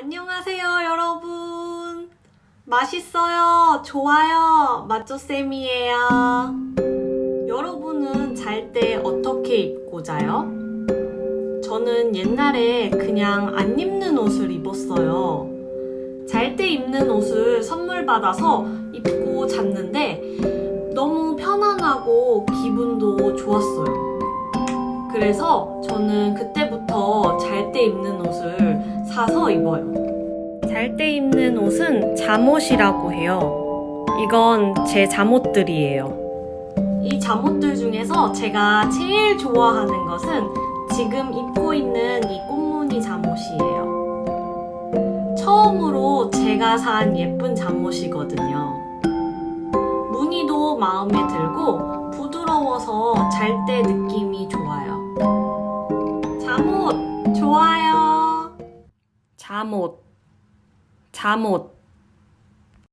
안녕하세요, 여러분. 맛있어요. 좋아요. 마쪼쌤이에요. 여러분은 잘 때 어떻게 입고 자요? 저는 옛날에 그냥 안 입는 옷을 입었어요. 잘 때 입는 옷을 선물 받아서 입고 잤는데 너무 편안하고 기분도 좋았어요. 그래서 저는 그때부터 잘 때 입는 옷을 사서 입어요. 잘 때 입는 옷은 잠옷이라고 해요. 이건 제 잠옷들이에요. 이 잠옷들 중에서 제가 제일 좋아하는 것은 지금 입고 있는 이 꽃무늬 잠옷이에요. 처음으로 제가 산 예쁜 잠옷이거든요. 무늬도 마음에 들고 부드러워서 잘 때 느낌이 좋아요. 잠옷 좋아요. 잠옷 잠옷